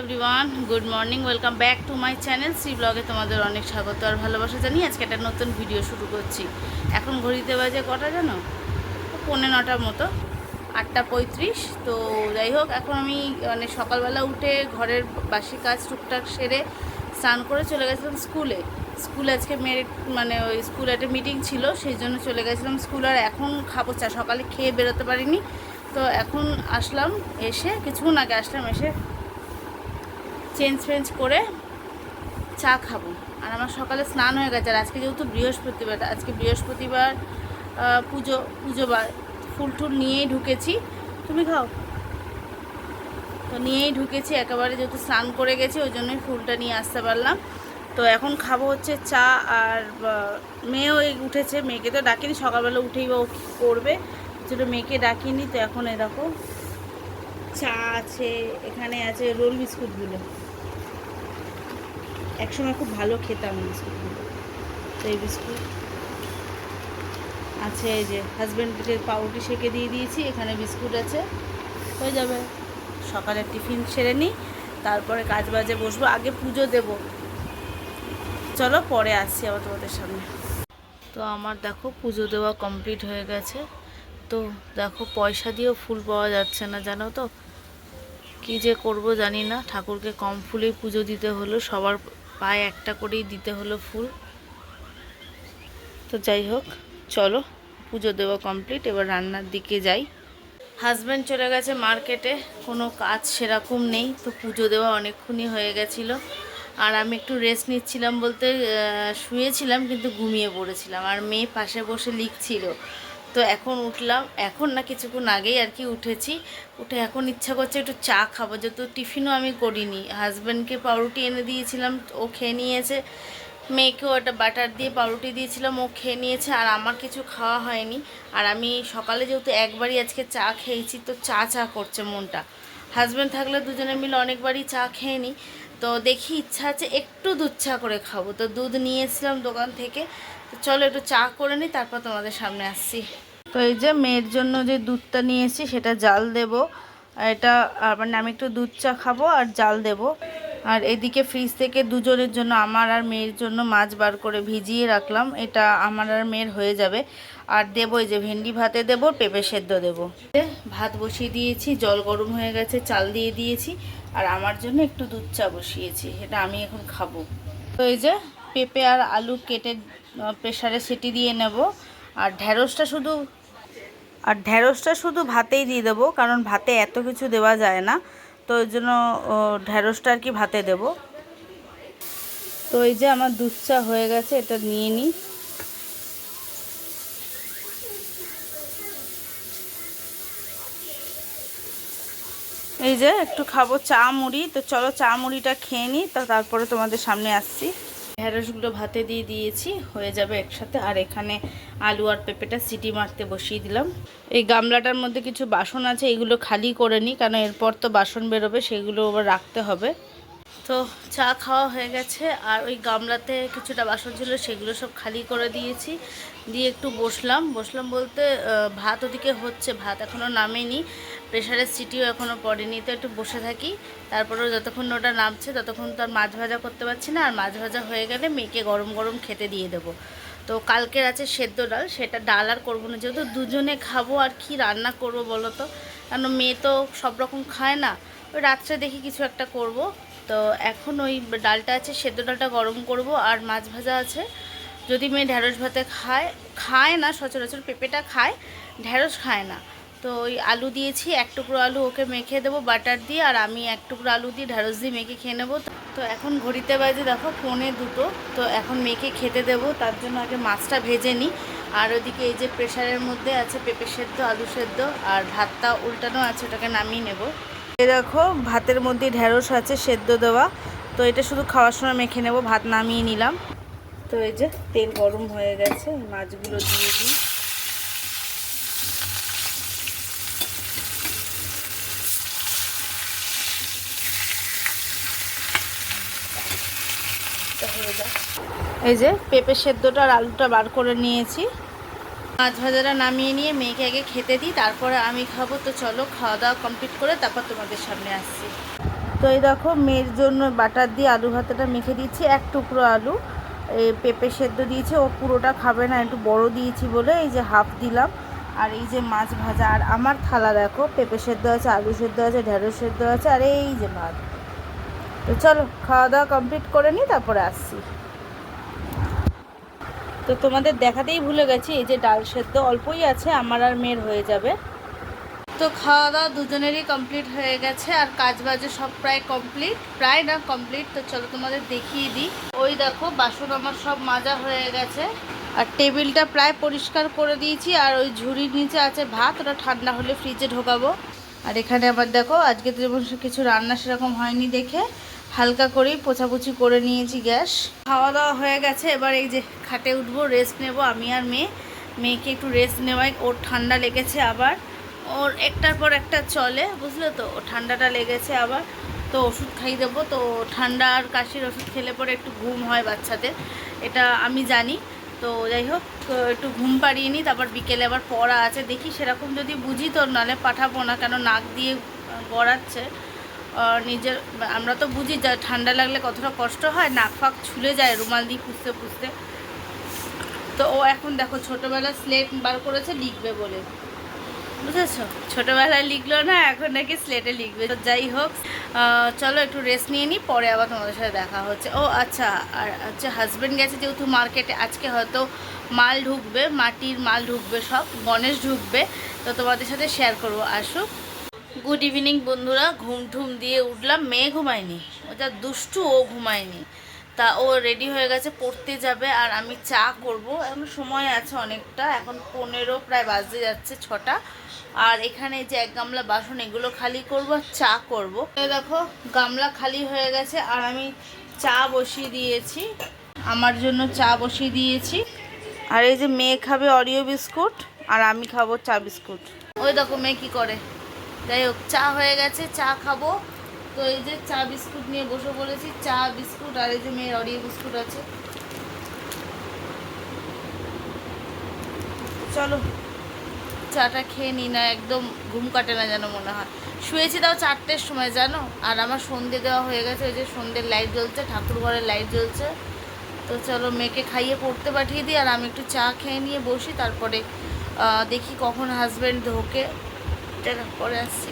Everyone good morning welcome back to my channel C ব্লগে তোমাদের অনেক স্বাগত আর ভালোবাসা জানিয়ে আজকে একটা নতুন ভিডিও শুরু করছি। এখন ঘড়িতে বাজে কটা জানো? পৌনে নটার মতো, আটটা পঁয়ত্রিশ। তো যাই হোক, এখন আমি মানে সকালবেলা উঠে ঘরের বাসি কাজ টুকটাক সেরে স্নান করে চলে গেছিলাম স্কুলে। স্কুল আজকে মেয়ের মানে ওই স্কুলে একটা মিটিং ছিল, সেই জন্য চলে গেছিলাম স্কুল আর এখন খাব চা। সকালে খেয়ে বেরোতে পারিনি। তো এখন আসলাম, এসে কিছুক্ষণ আগে আসলাম, এসে চেঞ্জ ফেঞ্জ করে চা খাব। আর আমার সকালে স্নান হয়ে গেছে, আর আজকে যেহেতু বৃহস্পতিবার আজকে বৃহস্পতিবার পুজো পুজোবার ফুল টুল নিয়েই ঢুকেছি। তুমি খাও। তো নিয়েই ঢুকেছি, একেবারে যেহেতু স্নান করে গেছি, ওই জন্যই ফুলটা নিয়ে আসতে পারলাম। তো এখন খাব হচ্ছে চা, আর মেয়েও উঠেছে, মেয়েকে তো ডাকিনি, সকালবেলা উঠেই বা ও করবে? যেটা মেয়েকে ডাকিনি, তো এখন দেখো, চা আছে, এখানে আছে রোল বিস্কুটগুলো। একসময় খুব ভালো খেতাম বিস্কুটগুলো তো এই বিস্কুট আছে এই যে হাজব্যান্ডকে পাউরুটি সেকে দিয়ে দিয়েছি, এখানে বিস্কুট আছে। হয়ে যাবে। সকালের টিফিন সেরে নিই, তারপরে কাজ বাজে বসবো, আগে পুজো দেব। চলো পরে আসছি আবার তোমাদের সামনে। তো আমার দেখো পুজো দেওয়া কমপ্লিট হয়ে গেছে। তো দেখো পয়সা দিয়েও ফুল পাওয়া যাচ্ছে না, জানো তো? কি যে করব জানি না। ঠাকুরকে কম ফুলেই পুজো দিতে হলো, সবার পায়ে একটা করেই দিতে হলো ফুল। তো যাই হোক, চলো, পুজো দেওয়া কমপ্লিট এবার রান্নার দিকে যাই। হাজব্যান্ড চলে গেছে মার্কেটে কোনো কাজ সেরকম নেই, তো পুজো দেওয়া অনেকক্ষণই হয়ে গেছিল। আর আমি একটু রেস্ট নিচ্ছিলাম বলতে শুয়েছিলাম, কিন্তু ঘুমিয়ে পড়েছিলাম। আর মেয়ে পাশে বসে লিখছিল তো এখন উঠলাম। এখন না কিছুক্ষণ আগেই আর কি উঠেছি। উঠে এখন ইচ্ছা করছে একটু চা খাব। যেহেতু টিফিনও আমি করিনি। হাজব্যান্ডকে পাউরুটি এনে দিয়েছিলাম, ও খেয়ে নিয়েছে। মেয়েকেও একটা বাটার দিয়ে পাউরুটি দিয়েছিলাম, ও খেয়ে নিয়েছে আর আমার কিছু খাওয়া হয়নি। আর আমি সকালে যেহেতু একবারই আজকে চা খেয়েছি, তো চা চা করছে মনটা। হাজব্যান্ড থাকলে দুজনে মিলে অনেকবারই চা খেয়ে নিই। তো দেখি ইচ্ছা আছে একটু দুধ চা করে খাব। তো দুধ নিয়ে এসেছিলাম দোকান থেকে। তো চলো একটু চা করে নিই তারপর তোমাদের সামনে আসছি। তো এই যে মেয়ের জন্য যে দুধটা নিয়ে এসেছি, সেটা জাল দেব। আর এটা মানে আমি একটু দুধ চা খাব আর জাল দেব। আর এদিকে ফ্রিজ থেকে দুজনের জন্য, আমার আর মেয়ের জন্য মাছ বার করে ভিজিয়ে রাখলাম। এটা আমার আর মেয়ের হয়ে যাবে। আর দেবো এই যে ভেন্ডি ভাতে দেবো, পেঁপে সেদ্ধ দেবো। ভাত বসিয়ে দিয়েছি, জল গরম হয়ে গেছে, চাল দিয়ে দিয়েছি। আর আমার জন্য একটু দুধ চা বসিয়েছি, এটা আমি এখন খাব। তো এই যে পেঁপে আর আলু কেটে প্রেশারে সিটি দিয়ে নেব। আর ঢ্যাঁড়সটা শুধু, আর ঢ্যাঁড়সটা শুধু ভাতেই দিয়ে দেবো, কারণ ভাতে এত কিছু দেওয়া যায় না। তো ওই জন্য ঢ্যাঁড়সটা আর কি ভাতে দেব। তো এই যে আমার দুধ চা হয়ে গেছে, এটা নিয়ে নিই। এই যে একটু খাব চা মুড়ি, তো চলো চা মুড়িটা খেয়ে নিই, তো তারপরে তোমাদের সামনে আসছি। ঢ্যাঁড়সগুলো ভাতে দিয়ে দিয়েছি, হয়ে যাবে একসাথে। আর এখানে আলু আর পেঁপেটা সিটি মারতে বসিয়ে দিলাম। এই গামলাটার মধ্যে কিছু বাসন আছে, এগুলো খালি করে নিই কারণ এরপর তো বাসন বেরোবে, সেগুলো আবার রাখতে হবে। তো চা খাওয়া হয়ে গেছে, আর ওই গামলাতে কিছুটা বাসন ছিল, সেগুলো সব খালি করে দিয়েছি। দিয়ে একটু বসলাম। বসলাম বলতে ভাত ওদিকে হচ্ছে, ভাত এখনও নামেনি। প্রেশারের সিটিও এখনও পড়েনি। তো একটু বসে থাকি। তারপরেও যতক্ষণ ওটা নামছে, ততক্ষণ তো আর মাছ ভাজা করতে পারছি না। আর মাছ ভাজা হয়ে গেলে মেয়েকে গরম গরম খেতে দিয়ে দেবো। তো কালকের আছে সেদ্ধ ডাল, সেটা ডাল আর করব না। যেহেতু দুজনে খাব, আর কি রান্না করব বলো তো? কেন মেয়ে তো সব রকম খায় না। ওই রাত্রে দেখি কিছু একটা করব। তো এখন ওই ডালটা আছে, সেদ্ধ ডালটা গরম করব। আর মাছ ভাজা আছে। যদি মেয়ে ঢ্যাঁড়স ভাতে খায় খায় না সচরাচর, পেঁপেটা খায় ঢ্যাঁড়স খায় না। তো ওই আলু দিয়েছি, এক টুকরো আলু ওকে মেখে দেবো, বাটার দিয়ে, আর আমি এক টুকরো আলু দিয়ে ঢ্যাঁড়স দিয়ে মেখে খেয়ে নেব। তো এখন ঘড়িতে বাজে দেখো পৌনে দুটো, তো এখন মেখে খেতে দেবো, তার জন্য আগে মাছটা ভেজে নিই। আর ওদিকে এই যে প্রেশারের মধ্যে আছে পেঁপে সেদ্ধ, আলু সেদ্ধ, আর ভাতটা উল্টানো আছে, ওটাকে নামিয়ে নেব। এই দেখো ভাতের মধ্যে ঢ্যাঁড়স আছে সেদ্ধ দেওয়া, তো এটা শুধু খাওয়ার সময় মেখে নেব, ভাত নামিয়ে নিলাম। তো এই যে তেল গরম হয়ে গেছে, মাছগুলো দিয়ে দিই। হয়ে যাক। এই যে পেঁপে সেদ্ধটা আর আলুটা বার করে নিয়েছি। মাছ ভাজাটা নামিয়ে নিয়ে মেয়েকে আগে খেতে দিই, তারপরে আমি খাব। তো চলো, খাওয়া দাওয়া কমপ্লিট করে তারপর তোমাদের সামনে আসছি। তো এই দেখো, মেয়ের জন্য বাটার দিয়ে আলু ভাতাটা মেখে দিচ্ছি। এক টুকরো আলু। পেঁপে সেদ্ধ দিয়েছে, ও পুরোটা খাবে না, একটু বড় দিয়েছি বলে এই যে হাফ দিলাম। আর এই যে মাছ ভাজা, আর আমার থালা দেখো, পেঁপে সেদ্ধ আছে, আলু সেদ্ধ আছে, ঢেঁড়স সেদ্ধ আছে, আর এই যে ভাত। তো চলো, খাওয়া দাওয়া কমপ্লিট করে নিই তারপরে আসছি। তো তোমাদের দেখাতেই ভুলে গেছি, এই যে ডাল সেদ্ধ অল্পই আছে, আমার আর মেয়ের হয়ে যাবে। তো খাওয়া দাওয়া দুজনেরই কমপ্লিট হয়ে গেছে, আর কাজ বাজে সব প্রায় কমপ্লিট প্রায় না কমপ্লিট তো চলো তোমাদের দেখিয়ে দিই। ওই দেখো, বাসন আমার সব মাজা হয়ে গেছে, আর টেবিলটা প্রায় পরিষ্কার করে দিয়েছি, আর ওই ঝুড়ির নিচে আছে ভাত, ওটা ঠান্ডা হলে ফ্রিজে ঢোকাবো। আর এখানে আবার দেখো, আজকে তো যেমন কিছু রান্না সেরকম হয়নি দেখে হালকা করেই পোছাপুছি করে নিয়েছি গ্যাস। খাওয়া দাওয়া হয়ে গেছে, এবার এই যে খাটে উঠবো রেস্ট নেব, আমি আর মেয়ে। মেয়েকে একটু রেস্ট নেওয়াই, ওর ঠান্ডা লেগেছে আবার। ওর একটার পর একটা চলে, বুঝলে তো? ঠান্ডাটা লেগেছে আবার। তো ওষুধ খাইয়ে দেবো, তো ঠান্ডা আর কাশির ওষুধ খেলে পরে একটু ঘুম হয় বাচ্চাদের। এটা আমি জানি। তো যাই হোক একটু ঘুম পাড়িয়ে নিই, তারপর বিকেলে আবার পড়া আছে। দেখি সেরকম যদি বুঝি তো, নাহলে পাঠাবো না, কেন নাক দিয়ে গড়াচ্ছে। নিজের, আমরা তো বুঝি যা, ঠান্ডা লাগলে কতটা কষ্ট হয়, নাক ফাঁক ছুলে যায়, রুমাল দিয়ে পুষতে পুষতে। তো ও এখন দেখো ছোটোবেলা স্লেট বার করেছে, লিখবে বলে। বুঝেছ? ছোটোবেলায় লিখলো না, এখন নাকি স্লেটে লিখবে। যাই হোক চলো একটু রেস্ট নিয়ে নিই পরে আবার তোমাদের সাথে দেখা হচ্ছে। ও আচ্ছা আর হচ্ছে হাজব্যান্ড গেছে যেহেতু মার্কেটে আজকে হয়তো মাল ঢুকবে, মাটির মাল ঢুকবে সব, গণেশ ঢুকবে, তো তোমাদের সাথে শেয়ার করব। আসুক। গুড ইভিনিং বন্ধুরা, ঘুম ঠুম দিয়ে উঠলাম, মেয়ে ঘুমায়নি। ওটা দুষ্টু, ও ঘুমায়নি। তা ও রেডি হয়ে গেছে, পড়তে যাবে, আর আমি চা করব। এখন সময় আছে অনেকটা, এখন পনেরো, প্রায় বাজতে যাচ্ছে ছটা। আর এখানে যে এক গামলা বাসন, এগুলো খালি করব চা করব। দেখো, গামলা খালি হয়ে গেছে, আর আমি চা বসিয়ে দিয়েছি। আমার জন্য চা বসিয়ে দিয়েছি। আর এই যে মেয়ে খাবে অরিও বিস্কুট, আর আমি খাব চা বিস্কুট। ওই দেখো মেয়ে কী করে। যাই হোক, চা হয়ে গেছে, চা খাব। তো এই যে চা বিস্কুট নিয়ে বসে বলেছি চা বিস্কুট আর এই যে মেয়ের অরিও বিস্কুট আছে। চলো। চাটা খেয়ে নিই না, একদম ঘুম কাটে না যেন মনে হয়। শুয়েছি তাও চারটের সময়, জানো? আর আমার সন্ধে দেওয়া হয়ে গেছে, ওই যে সন্ধ্যের লাইট জ্বলছে, ঠাকুর ঘরের লাইট জ্বলছে। তো চলো মেয়েকে খাইয়ে পড়তে পাঠিয়ে দিই, আর আমি একটু চা খেয়ে নিয়ে বসি, তারপরে দেখি কখন হাজব্যান্ড ঢোকে। এটা পরে আসছি।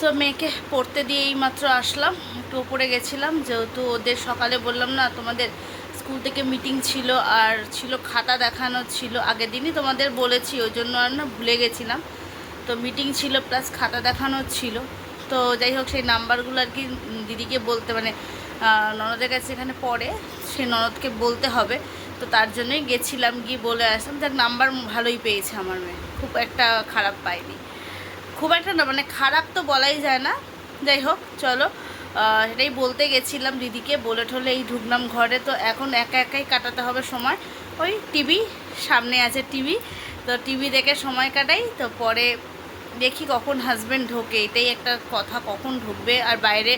তো মেয়েকে পড়তে দিয়ে মাত্র আসলাম, একটু ওপরে গেছিলাম, যেহেতু ওদের সকালে বললাম না, তোমাদের স্কুল থেকে মিটিং ছিল আর ছিল খাতা দেখানো ছিল। আগের দিনই তোমাদের বলেছি, ওই জন্য আর না ভুলে গেছিলাম। তো মিটিং ছিল প্লাস খাতা দেখানো ছিল। তো যাই হোক, সেই নাম্বারগুলো আর কি দিদিকে বলতে মানে ননদের কাছে এখানে পড়ে, সেই ননদকে বলতে হবে। তো তার জন্যই গেছিলাম, গিয়ে বলে আসলাম যাক নাম্বার ভালোই পেয়েছে আমার মেয়ে। খুব একটা খারাপ পাইনি। খুব একটা না মানে খারাপ তো বলাই যায় না। যাই হোক, চলো। এটাই বলতে গেছিলাম দিদিকে, বলে ঠলে এই ঢুকলাম ঘরে। তো এখন একা একাই কাটাতে হবে সময়। ওই টিভি, সামনে আছে টিভি। তো টিভি দেখে সময় কাটাই, তো পরে দেখি কখন হাজব্যান্ড ঢোকে। এটাই একটা কথা, কখন ঢুকবে আর বাইরে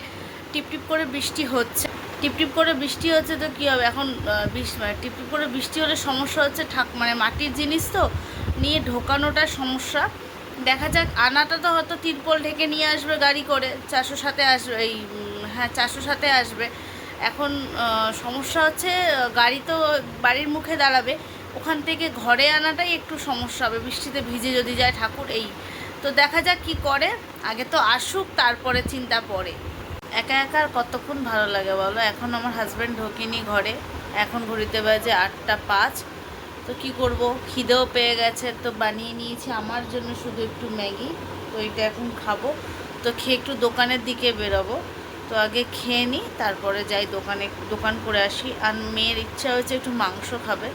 টিপটিপ করে বৃষ্টি হচ্ছে। টিপটিপ করে বৃষ্টি হচ্ছে তো কী হবে? এখন বৃষ্টি মানে টিপটিপ করে বৃষ্টি হলে সমস্যা হচ্ছে ঠাক মানে মাটির জিনিস তো, নিয়ে ঢোকানোটা সমস্যা। দেখা যাক, আনাটা তো হয়তো তিরপল ঢেকে নিয়ে আসবে গাড়ি করে, চারশো সাথে আসবে, এই হ্যাঁ চারশো সাথে আসবে। এখন সমস্যা হচ্ছে গাড়ি তো বাড়ির মুখে দাঁড়াবে। ওখান থেকে ঘরে আনাটাই একটু সমস্যা হবে। বৃষ্টিতে ভিজে যদি যায় ঠাকুর, এই। তো দেখা যাক কি করে। আগে তো আসুক, তারপরে চিন্তা পড়ে। একা একা আর কতক্ষণ ভালো লাগে বলো? এখন আমার হাজব্যান্ড ঢোকেনি ঘরে। এখন ঘড়িতে বাজে আটটা পাঁচ। তো কি করব? খিদেও পেয়ে গেছে। তো বানিয়ে নিয়েছি। আমার জন্য শুধু একটু ম্যাগি। তো এটা এখন খাব। তো খেয়ে একটু দোকানের দিকে বেরোবো। তো আগে খেয়ে নিই, তারপরে যাই দোকানে, দোকান করে আসি। আর মেয়ের ইচ্ছা হয়েছে একটু মাংস খাবে।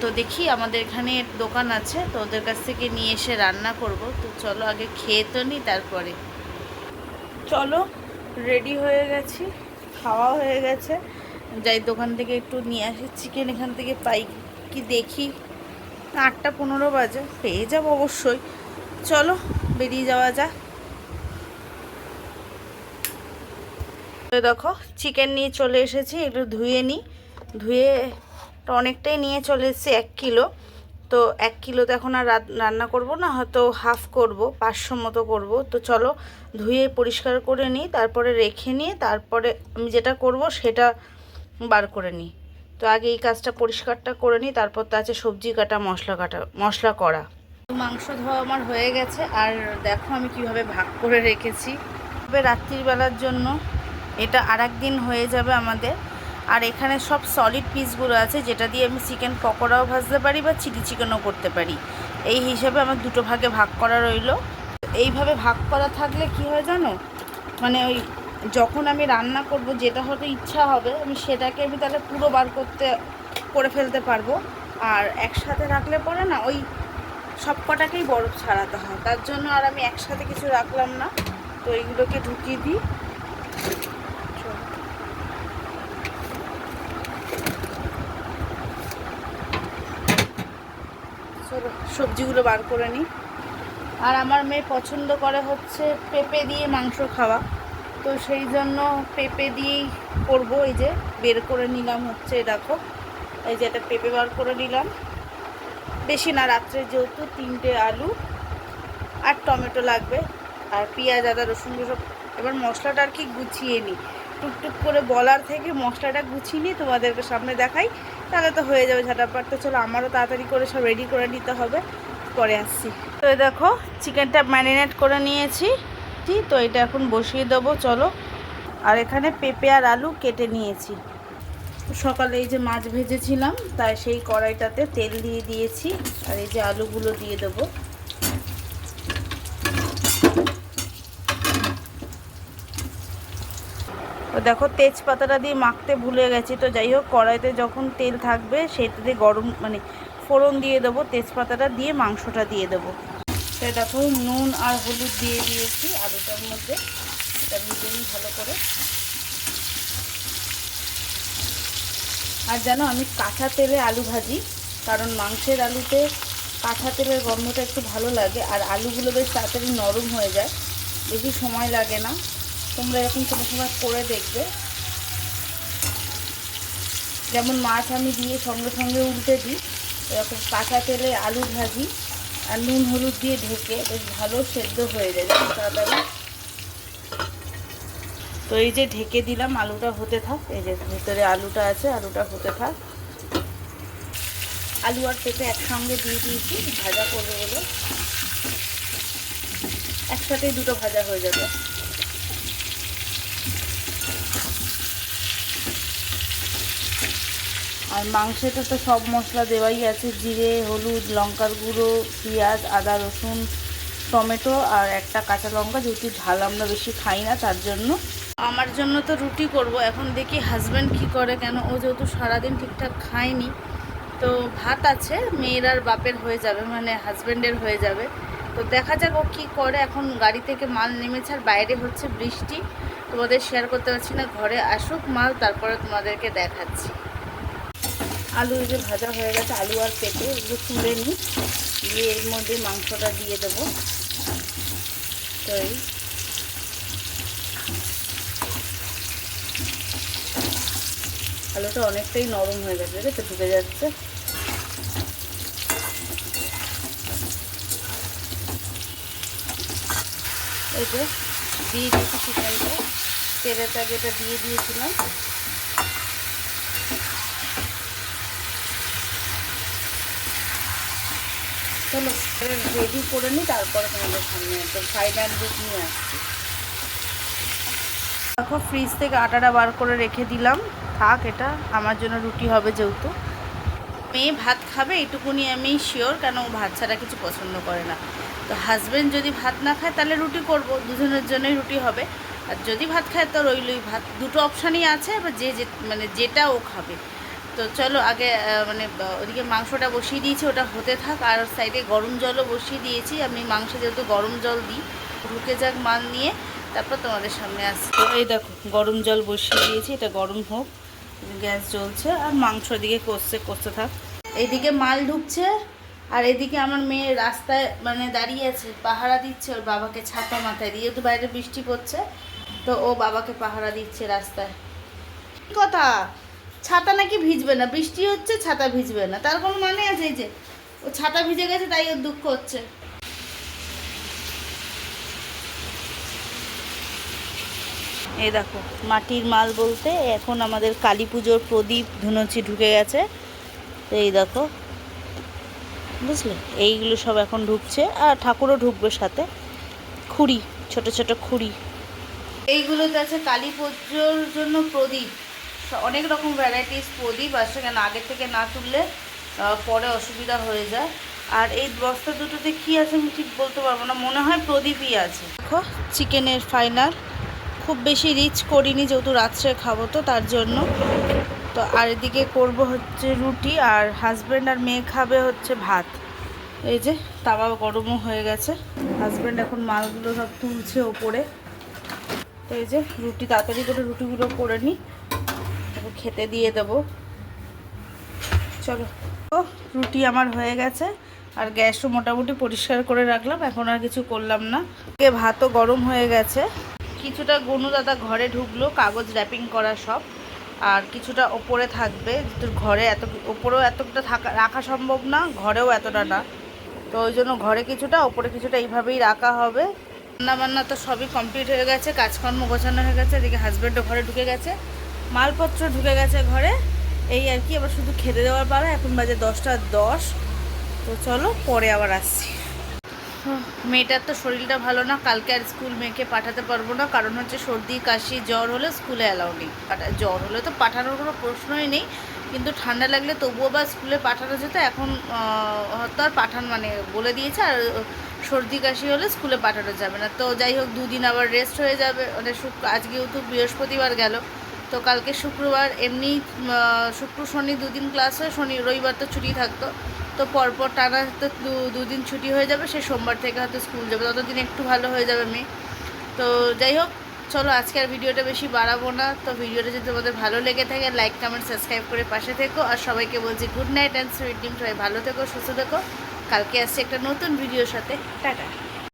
তো দেখি আমাদের এখানে দোকান আছে, তো ওদের কাছ থেকে নিয়ে এসে রান্না করব। তো চলো আগে খেয়ে তো নিই, তারপরে। চলো রেডি হয়ে গেছি, খাওয়া হয়ে গেছে। যাই দোকান থেকে একটু নিয়ে আসি চিকেন এখান থেকে পাই, কি দেখি। আটটা পনেরো বাজে, পেয়ে যাব অবশ্যই। চলো, বেরিয়ে যাওয়া যাক। দেখো চিকেন নিয়ে চলে এসেছি, একটু ধুয়ে নিই। ধুয়ে তো অনেকটাই নিয়ে চলে এসেছি, এক কিলো। তো তো এক কিলোতে এখন আর রান্না করব না, হয়তো হাফ করব, পাঁচশো মতো করব। তো চলো ধুয়ে পরিষ্কার করে নিই, তারপরে রেখে নিয়ে তারপরে আমি যেটা করব সেটা বার করে নিই। তো আগে এই কাজটা পরিষ্কারটা করে নিই, তারপর তো আছে সবজি কাটা, মশলা কাটা, মশলা করা। মাংস ধোয়া আমার হয়ে গেছে, আর দেখো আমি কীভাবে ভাগ করে রেখেছি। তবে রাত্রিবেলার জন্য এটা আর দিন হয়ে যাবে আমাদের। আর এখানে সব সলিড পিসগুলো আছে, যেটা দিয়ে আমি চিকেন পকোড়াও ভাজতে পারি বা চিলি চিকেনও করতে পারি। এই হিসাবে আমার দুটো ভাগে ভাগ করা রইল। এইভাবে ভাগ করা থাকলে কি হয় জানো? মানে ওই যখন আমি রান্না করব, যেটা হয়তো ইচ্ছা হবে, আমি সেটাকে আমি তাহলে পুরো বার করতে, করে ফেলতে পারব। আর একসাথে রাখলে পরে না, ওই সব কটাকেই বরফ ছাড়াতে হয়। তার জন্য আর আমি একসাথে কিছু রাখলাম না। তো এইগুলোকে ঢুকিয়ে দিই চলো। চলো সবজিগুলো বার করে নিই। আর আমার মেয়ে পছন্দ করে হচ্ছে পেঁপে দিয়ে মাংস খাওয়া। তো সেই জন্য পেঁপে দিয়েই করব এই যে, বের করে নিলাম হচ্ছে, দেখো। এই যে এটা পেঁপে বার করে নিলাম। বেশি না, রাত্রে যেহেতু তিনটে আলু আর টমেটো লাগবে আর পেঁয়াজ, আদা, রসুন সব এবার মশলাটা আর কি গুছিয়ে নিই। টুকটুক করে বলার থেকে মশলাটা গুছিয়ে নিই তোমাদেরকে সামনে দেখাই। তাহলে তো হয়ে যাবে ঝাটাপাট। তো চলো আমারও তাড়াতাড়ি করে সব রেডি করে নিতে হবে। পরে আসছি। তো দেখো চিকেনটা ম্যারিনেট করে নিয়েছি। ঠিক, তো এটা এখন বসিয়ে দেবো চলো। আর এখানে পেঁপে আর আলু কেটে নিয়েছি। সকালে এই যে মাছ ভেজেছিলাম তাই সেই কড়াইটাতে তেল দিয়ে দিয়েছি। আর এই যে আলুগুলো দিয়ে দেবো। তো দেখো তেজপাতাটা দিয়ে মাখতে ভুলে গেছি, তো যাই হোক কড়াইতে যখন তেল থাকবে সেটাতে গরম মানে ফোড়ন দিয়ে দেবো, তেজপাতাটা দিয়ে মাংসটা দিয়ে দেবো। তো দেখো নুন আর হলুদ দিয়ে দিয়েছি আলুটার মধ্যে, এটা নিই ভালো করে। আর জানো আমি কাঁচা তেলে আলু ভাজি, কারণ মাংসের আলুতে কাঁচা তেলের গন্ধটা একটু ভালো লাগে, আর আলুগুলো বেশ তাড়াতাড়ি নরম হয়ে যায়, বেশি সময় লাগে না। তোমরা এরকম কোনো সময় করে দেখবে। যেমন মাছ আমি দিয়ে সঙ্গে সঙ্গে উল্টে দিই, এরকম কাঁচা তেলে আলু ভাজি আর নুন হলুদ দিয়ে ঢেকে বেশ ভালো সেদ্ধ হয়ে যায় তাড়াতাড়ি। তো এই যে ঢেকে দিলাম, আলুটা হতে থাক। এই যে ভিতরে আলুটা আছে, আলুটা হতে থাক। আলু আর পেঁপে একসঙ্গে দিয়ে দিয়েছি, ভাজা করবে বলে। একসাথেই দুটো ভাজা হয়ে যাবে। আর মাংসেতে তো সব মশলা দেওয়াই আছে, জিরে, হলুদ, লঙ্কার গুঁড়ো, পেঁয়াজ, আদা, রসুন, টমেটো আর একটা কাঁচা লঙ্কা, যেহেতু ঝাল আমরা বেশি খাই না, তার জন্য। আমার জন্য তো রুটি করব, এখন দেখি হাজব্যান্ড কি করে কেন, ও যেহেতু সারাদিন ঠিকঠাক খায়নি, তো ভাত আছে, মেয়ের আর বাপের হয়ে যাবে মানে হাজব্যান্ডের হয়ে যাবে। তো দেখা যাক ও কী করে, এখন গাড়ি থেকে মাল নেমেছে আর বাইরে হচ্ছে বৃষ্টি। তোমাদের শেয়ার করতে পারছি না, ঘরে আসুক মাল, তারপরে তোমাদেরকে দেখাচ্ছি। আলু যে ভাজা হয়ে গেছে, আলু আর পেঁপে এগুলো তুলে নিই, দিয়ে এর মধ্যে মাংসটা দিয়ে দেবো। তো আলুটা অনেকটাই নরম হয়ে গেছে, দেখেছ? ঢুকে যাচ্ছে। এই যে, দিয়ে দিয়েছি চিকেনটা। তেলের প্যাকেটটা দিয়ে দিয়েছিলাম। চলো রেডি করে নিই তারপরে তোমাদের সামনে একদম ফাইনাল লুক নিয়ে আসছি। দেখো ফ্রিজ থেকে আটাটা বার করে রেখে দিলাম। থাক, এটা আমার জন্য রুটি হবে যেহেতু। মেয়ে ভাত খাবে, এইটুকুনি আমি শিওর কেন ও ভাত ছাড়া কিছু পছন্দ করে না। তো হাজব্যান্ড যদি ভাত না খায়, তাহলে রুটি করব, দুজনের জন্যই রুটি হবে। আর যদি ভাত খায়, তো রইলই ভাত। দুটো অপশানই আছে, এবার যে মানে যেটা ও খাবে। তো চলো আগে মানে ওদিকে মাংসটা বসিয়ে দিয়েছি, ওটা হতে থাক। আর সাইডে গরম জলও বসিয়ে দিয়েছি। আমি মাংস যেহেতু গরম জল দিই, ঢুকে যাক মাল নিয়ে, তারপর তোমাদের সামনে আসছি। তো এই দেখো, গরম জল বসিয়ে দিয়েছি, এটা গরম হোক, গ্যাস জ্বলছে, আর মাংস এদিকে কষছে, কষতে থাক। এইদিকে মাল ঢুকছে, আর এদিকে আমার মেয়ে রাস্তায় মানে দাঁড়িয়ে আছে, পাহারা দিচ্ছে, ওর বাবাকে ছাতা মাথায় দিয়ে তো বাইরে বৃষ্টি পড়ছে, তো ও বাবাকে পাহারা দিচ্ছে রাস্তায়। কথা? ছাতা নাকি ভিজবে না বৃষ্টি হচ্ছে ছাতা ভিজবে না। তার কোনো মানে আছে এই যে ও ছাতা ভিজে গেছে তাই ওর দুঃখ হচ্ছে। এই দেখো মাটির মাল বলতে এখন আমাদের কালী পুজোর প্রদীপ ধুনুচি ঢুকে গেছে। তো এই দেখো বুঝলে? এইগুলো সব এখন ঢুকছে আর ঠাকুরও ঢুকবে সাথে। খুঁড়ি ছোট ছোট খুঁড়ি। এইগুলোতে আছে কালী পুজোর জন্য প্রদীপ। অনেক রকম ভ্যারাইটিস প্রদীপ আছে কেন আগে থেকে না তুললে পরে অসুবিধা হয়ে যায়। আর এই বস্তা দুটোতে কি আছে আমি ঠিক বলতে পারব না, মনে হয় প্রদীপই আছে। দেখো, চিকেনের ফাইনাল খুব বেশি রিচ করিনি যেহেতু রাত্রে খাব তো, তার জন্য। তো আর এদিকে করব হচ্ছে রুটি, আর হাজব্যান্ড আর মেয়ে খাবে হচ্ছে ভাত। এই যে, তাওয়া গরমও হয়ে গেছে। হাজব্যান্ড এখন মালগুলো সব তুলছে ওপরে। তো এই যে, রুটি, তাড়াতাড়ি করে রুটিগুলো করে নিই তারপর খেতে দিয়ে দেবো। চলো। রুটি আমার হয়ে গেছে। আর গ্যাসও মোটামুটি পরিষ্কার করে রাখলাম, এখন আর কিছু করলাম না। এ ভাতও গরম হয়ে গেছে। কিছুটা গনু দাদা ঘরে ঢুকলো, কাগজ র্যাপিং করা সব। আর কিছুটা ওপরে থাকবে, যেহেতু ঘরে এত, ওপরেও এতটা থাকা, রাখা সম্ভব না, ঘরেও এতটা না। তো ওই জন্য ঘরে কিছুটা, ওপরে কিছুটা এইভাবেই রাখা হবে। রান্না বান্না তো সবই কমপ্লিট হয়ে গেছে, কাজকর্ম গোছানো হয়ে গেছে, এদিকে হাজব্যান্ডও ঘরে ঢুকে গেছে। মালপত্র ঢুকে গেছে ঘরে। এই আর কি আবার শুধু খেতে দেওয়ার পালা, এখন বাজে দশটা দশ। তো চলো, পরে আবার আসছি। মেয়েটার তো শরীরটা ভালো না, কালকে আর স্কুল মেয়েকে পাঠাতে পারব না, কারণ হচ্ছে সর্দি, কাশি, জ্বর হলে স্কুলে অ্যালাউ নেই। জ্বর হলে তো পাঠানোর কোনো প্রশ্নই নেই, কিন্তু ঠান্ডা লাগলে তবুও বা স্কুলে পাঠানো যেত, এখন হয়তো আর পাঠান মানে বলে দিয়েছে, আর সর্দি, কাশি হলে স্কুলে পাঠানো যাবে না। তো যাই হোক, দুদিন আবার রেস্ট হয়ে যাবে মানে আজকেও তো বৃহস্পতিবার গেল। তো কালকে শুক্রবার এমনি শুক্র শনি দুদিন ক্লাস হয়, শনি রবিবার তো ছুটি থাকতো। তো পরপর টানা তো দুদিন ছুটি হয়ে যাবে, সে সোমবার থেকে হয়তো স্কুল যাবে। ততদিন একটু ভালো হয়ে যাবে মেয়ে। তো যাই হোক, চলো আজকে আর ভিডিওটা বেশি বাড়াবো না। তো ভিডিওটা যদি তোমাদের ভালো লেগে থাকে লাইক কমেন্ট সাবস্ক্রাইব করে পাশে থেকো। আর সবাইকে বলছি গুড নাইট অ্যান্ড সুইট ডিম সবাই ভালো থেকো, সুস্থ থেকো। কালকে আসছে একটা নতুন ভিডিওর সাথে। টাটা।